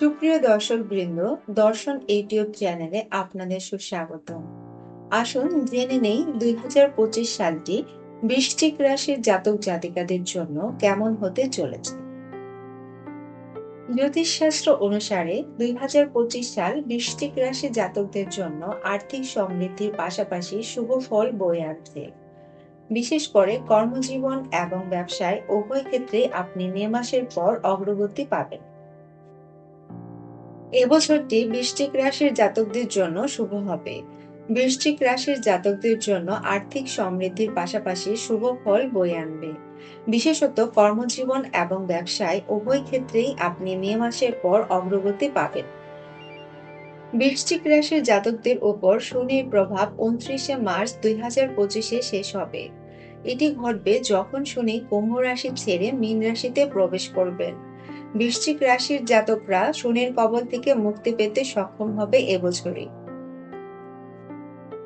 সুপ্রিয় দর্শক বৃন্দ দর্শন ইউটিউব চ্যানেলে আপনাদের সুস্বাগত আসুন জেনে নেই দুই সালটি বৃশ্চিক রাশির জাতক জাতিকাদের জন্য কেমন হতে চলেছে। জ্যোতিষশাস্ত্র অনুসারে দুই হাজার পঁচিশ সাল বৃশ্চিক রাশি জাতকদের জন্য আর্থিক সমৃদ্ধির পাশাপাশি শুভ ফল বয়ে আনছে। বিশেষ করে কর্মজীবন এবং ব্যবসায় উভয় ক্ষেত্রে আপনি মে মাসের পর অগ্রগতি পাবেন। এবছরটি বৃশ্চিক রাশির জাতকদের জন্য শুভ হবে। বৃশ্চিক রাশির জাতকদের জন্য আর্থিক সমৃদ্ধির পাশাপাশি শুভ ফল বয়ে আনবে। বিশেষত কর্মজীবন এবং ব্যবসায় উভয় ক্ষেত্রেই আপনি মে মাসের পর অগ্রগতি পাবেন। বৃশ্চিক রাশির জাতকদের উপর শনির প্রভাব উনত্রিশে মার্চ দুই হাজার পঁচিশে শেষ হবে। এটি ঘটবে যখন শনি কুম্ভ রাশি ছেড়ে মীন রাশিতে প্রবেশ করবেন। বৃশ্চিক রাশির জাতকরা শনির কবল থেকে মুক্তি পেতে সক্ষম হবে এবছরই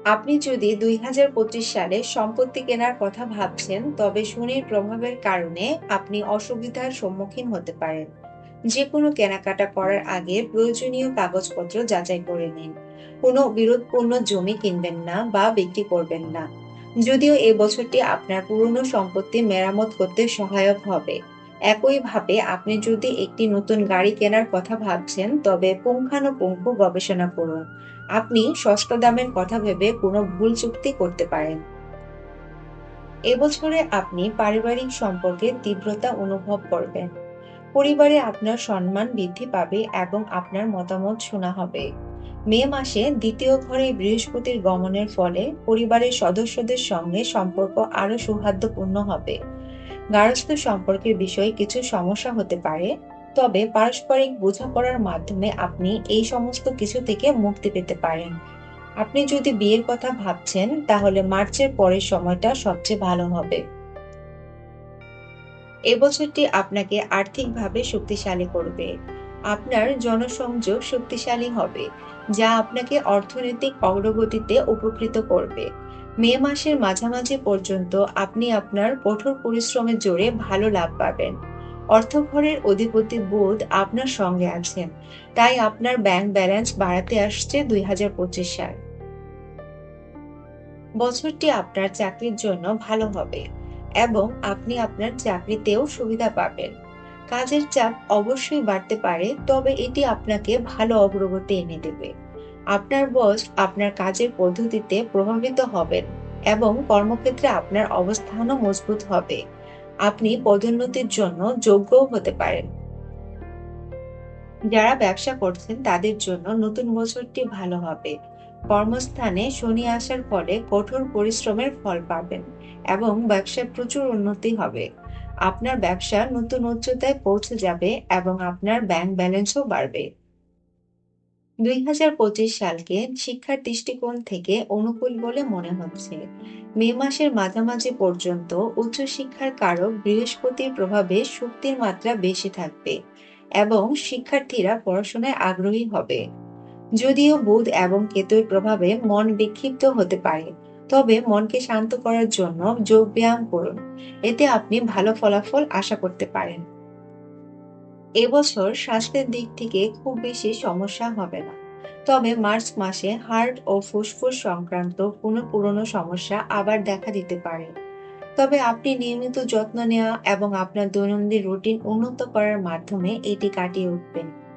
আপনি যদি দুই হাজার পঁচিশ সালে সম্পত্তি কেনার কথা ভাবছেন, তবে শনির প্রভাবের কারণে আপনি অসুবিধার সম্মুখীন হতে পারেন। যে কোনো কেনাকাটা করার আগে প্রয়োজনীয় কাগজপত্র যাচাই করে নিন। কোনো বিরোধপূর্ণ জমি কিনবেন না বা বিক্রি করবেন না। যদিও এই বছরটি আপনার পুরনো সম্পত্তি মেরামত করতে সহায়ক হবে। একইভাবে আপনি যদি একটি নতুন গাড়ি কেনার কথা ভাবছেন, তবে পুঙ্খানুপুঙ্খ গবেষণা করুন। আপনি সস্তা দামের কথা ভেবে কোনো ভুল চুক্তি করতে পারেন। এবছরে আপনি পারিবারিক সম্পর্কে তীব্রতা অনুভব করবেন। পরিবারে আপনার সম্মান বৃদ্ধি পাবে এবং আপনার মতামত শোনা হবে। মে মাসে দ্বিতীয় ঘরে বৃহস্পতির গমনের ফলে পরিবারের সদস্যদের সঙ্গে সম্পর্ক আরও সৌহার্দ্যপূর্ণ হবে। গার্হস্থ সম্পর্কের বিষয়ে কিছু সমস্যা হতে পারে, তবে পারস্পরিক বোঝাপড়ার মাধ্যমে আপনি এই সমস্ত কিছু থেকে মুক্তি পেতে পারেন। আপনি যদি বিয়ের কথা ভাবছেন, তাহলে মার্চের পরের সময়টা সবচেয়ে ভালো হবে। এবছরটি আপনাকে আর্থিকভাবে শক্তিশালী করবে। আপনার জনসংযোগ শক্তিশালী হবে, যা আপনাকে অর্থনৈতিক অগ্রগতিতে উপকৃত করবে। মে মাসের মাঝামাঝি পর্যন্ত আপনি আপনার কঠোর পরিশ্রমের জোরে ভালো লাভ পাবেন। অর্থঘরের অধিপতি বোধ আপনার সঙ্গে আছেন, তাই আপনার ব্যাংক ব্যালেন্স বাড়াতে আসছে দুই হাজার পঁচিশ সাল। বছরটি আপনার চাকরির জন্য ভালো হবে এবং আপনি আপনার চাকরিতেও সুবিধা পাবেন। কাজের চাপ অবশ্যই বাড়তে পারে, তবে এটি আপনাকে ভালো অগ্রগতি এনে দেবে। আপনার বস আপনার কাজের পদ্ধতিতে প্রভাবিত হবেন এবং কর্মক্ষেত্রে আপনার অবস্থানও মজবুত হবে। আপনি পদোন্নতির জন্য যোগ্যও হতে পারেন। যারা ব্যবসা করছেন, তাদের জন্য নতুন বছরটি ভালো হবে। কর্মস্থানে শনি আসার ফলে কঠোর পরিশ্রমের ফল পাবেন এবং ব্যবসায় প্রচুর উন্নতি হবে। আপনার ব্যবসা নতুন উচ্চতায় পৌঁছে যাবে এবং আপনার ব্যাংক ব্যালেন্সও বাড়বে। দুই হাজার পঁচিশ সালকে শিক্ষার দৃষ্টিকোণ থেকে অনুকূল বলে মনে হচ্ছে। মে মাসের মাঝামাঝি পর্যন্ত উচ্চশিক্ষার কারক বৃহস্পতির প্রভাবে শক্তির মাত্রা বেশি থাকবে এবং শিক্ষার্থীরা পড়াশোনায় আগ্রহী হবে। যদিও বুধ এবং কেতুর প্রভাবে মন বিক্ষিপ্ত হতে পারে, তবে মনকে শান্ত করার জন্য যোগ ব্যায়াম করুন। এতে আপনি ভালো ফলাফল আশা করতে পারেন। এবছর স্বাস্থ্যের দিক থেকে খুব বেশি সমস্যা হবে না। তবে মার্চ মাসে হার্ট ও ফুসফুস সংক্রান্ত কোনো পুরনো সমস্যা আবার দেখা দিতে পারে। তবে আপনি নিয়মিত যত্ন নেওয়া এবং আপনার দৈনন্দিন রুটিন উন্নত করার মাধ্যমে এটি কাটিয়ে উঠবেন।